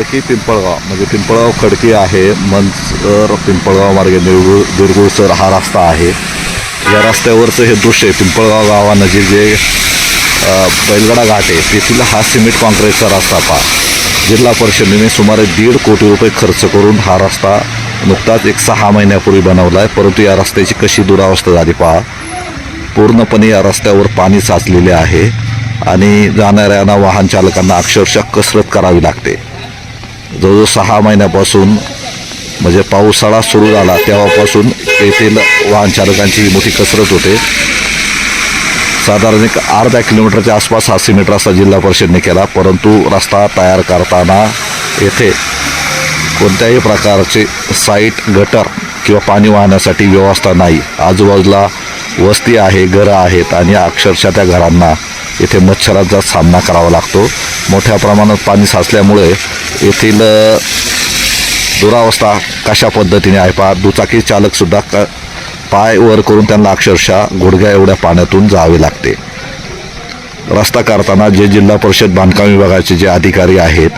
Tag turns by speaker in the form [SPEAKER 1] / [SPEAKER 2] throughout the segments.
[SPEAKER 1] खडकी पिंपळगाव म्हणजे पिंपळगाव खडकी आहे मंचर पिंपळगाव मार्गे निरगुळ दुर्गुळसर हा रस्ता आहे. या रस्त्यावरचं हे दृश्य आहे पिंपळगाव गावानजीक जे बैलगडा घाट आहे तेथील हा सिमेंट कॉन्क्रीटचा रस्ता पहा. जिल्हा परिषदेने सुमारे दीड कोटी रुपये खर्च करून हा रस्ता नुकताच एक सहा महिन्यापूर्वी बनवला आहे परंतु या रस्त्याची कशी दुरावस्था झाली पहा. पूर्णपणे या रस्त्यावर पाणी साचलेले आहे आणि जाणाऱ्यांना वाहन चालकांना अक्षरशः कसरत करावी लागते. जवळजवळ सहा महिन्यापासून म्हणजे पावसाळा सुरू झाला. तेव्हापासून येथील वाहनचालकांची मोठी कसरत होते. साधारण एक अर्धा किलोमीटरच्या आसपास हा सिमेंट रस्ता जिल्हा परिषदने केला. परंतु रस्ता तयार करताना येथे कोणत्याही प्रकारचे साईट गटर किंवा पाणी वाहण्यासाठी व्यवस्था नाही. आजूबाजूला वस्ती आहे घरं आहेत आणि अक्षरशः त्या घरांना येथे मच्छरांचा सामना करावा लागतो. मोठ्या प्रमाणात पाणी साचल्यामुळे येथील दुरावस्था कशा पद्धतीने आहे पहा. दुचाकी चालकसुद्धा क पाय वर करून त्यांना अक्षरशः गुडघ्या एवढ्या पाण्यातून जावे लागते. रस्ता करताना जे जिल्हा परिषद बांधकाम विभागाचे जे अधिकारी आहेत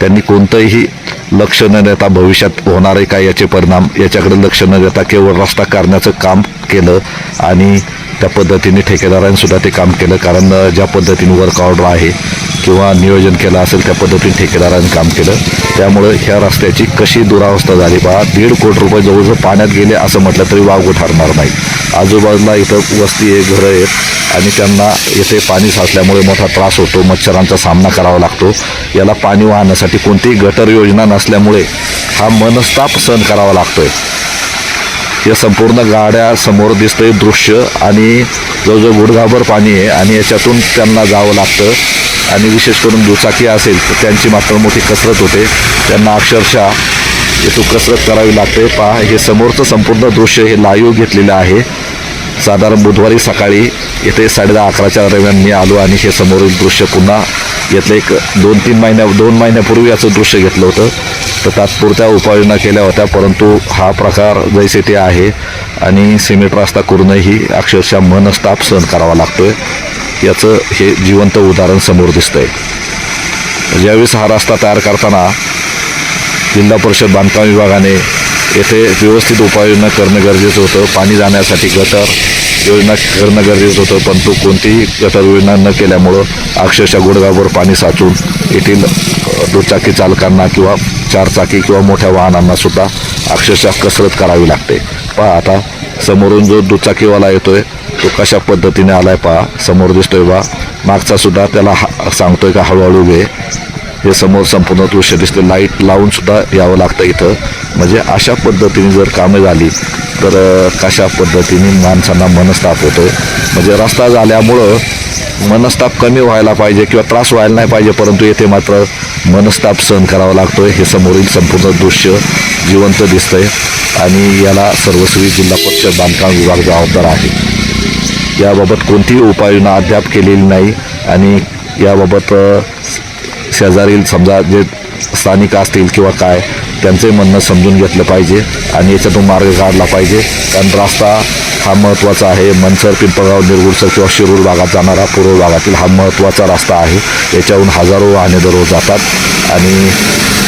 [SPEAKER 1] त्यांनी कोणतंही लक्ष न देता भविष्यात होणारे काय याचे परिणाम याच्याकडे लक्ष न देता केवळ रस्ता करण्याचं काम केलं आणि त्या पद्धतीने ठेकेदारांनीसुद्धा ते काम केलं. कारण ज्या पद्धतीने वर्क ऑर्डर आहे किंवा नियोजन केलं असेल त्या पद्धतीने ठेकेदारांनी काम केलं. त्यामुळे ह्या रस्त्याची कशी दुरावस्था झाली पहा दीड कोटी रुपये जवळजवळ पाण्यात गेले असं म्हटलं तरी वावगं ठरणार नाही. आजूबाजूला इथं वस्ती आहे घरं आहेत. आणि त्यांना येथे पाणी साचल्यामुळे मोठा त्रास होतो. मच्छरांचा सामना करावा लागतो. याला पाणी वाहण्यासाठी कोणतीही गटर योजना नसल्यामुळे हा मनस्ताप सहन करावा लागतोय. या संपूर्ण गाड्या समोर दिसतंय दृश्य आणि जवळजवळ गुडघाभर पाणी आहे आणि याच्यातून त्यांना जावं लागतं. आणि विशेष करून दुचाकी असेल तर त्यांची मात्र मोठी कसरत होते. त्यांना अक्षरशः येथून कसरत करावी लागते. पहा हे समोरचं संपूर्ण दृश्य हे लाईव्ह घेतलेलं आहे. साधारण बुधवारी सकाळी इथे साडेदहा अकराच्या दरम्यान मी आलो आणि हे समोरील दृश्य पुन्हा यातलं एक दोन तीन महिन्या दोन महिन्यापूर्वी याचं दृश्य घेतलं होतं. तर तात्पुरत्या उपाययोजना केल्या होत्या परंतु हा प्रकार जैसे ते आहे आणि सिमेंट रस्ता करूनही अक्षरशः मनस्ताप सहन करावा लागतोय. याचं हे जिवंत उदाहरण समोर दिसतंय. ज्यावेळेस हा रस्ता तयार करताना जिल्हा परिषद बांधकाम विभागाने येथे व्यवस्थित उपाययोजना करणं गरजेचं होतं. पाणी जाण्यासाठी गटर योजना करणं गरजेचं होतं परंतु कोणतीही गटर योजना न केल्यामुळं अक्षरशः गुडगावर पाणी साचून येथील दुचाकी चालकांना किंवा चारचाकी किंवा मोठ्या वाहनांना सुद्धा अक्षरशः कसरत करावी लागते. पहा आता समोरून जो दुचाकीवाला येतोय तो कशा पद्धतीने आलाय पहा. समोर दिसतोय बा मागचा सुद्धा त्याला हा सांगतोय का हळूहळू घे हे समोर संपूर्ण दृश्य दिसते. लाइट लावून सुद्धा यावं लागतं इथं. म्हणजे अशा पद्धतीने जर कामं झाली तर कशा पद्धतीने माणसांना मनस्ताप होतो म्हणजे रस्ता झाल्यामुळं मनस्ताप कमी व्हायला पाहिजे किंवा त्रास व्हायला नाही पाहिजे परंतु येथे मात्र मनस्ताप सहन करावा लागतो हे समोरील संपूर्ण दृश्य जिवंत दिसतंय आणि याला सर्वस्वी जिल्हा परिषद बांधकाम विभाग जबाबदार आहे. याबाबत कोणतीही उपाययोजना अद्याप केलेली नाही आणि याबाबत शेजारील समजा जे स्थानिक असतील किंवा काय त्यांचंही म्हणणं समजून घेतलं पाहिजे आणि याच्यातून मार्ग काढला पाहिजे. कारण रस्ता हा महत्त्वाचा आहे. मनसर पिंपळगाव निरगुडसर किंवा शिरूर भागात जाणारा पूर्व भागातील हा महत्त्वाचा रस्ता आहे. याच्याहून हजारो वाहने दररोज जातात आणि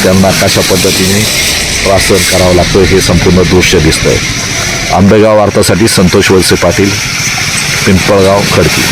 [SPEAKER 1] त्यांना कशा पद्धतीने त्रास सहन करावा लागतो हे संपूर्ण दृश्य दिसतं आहे आंबेगाव वार्तासाठी संतोष वलसे पाटील पिंपळगाव खडकी.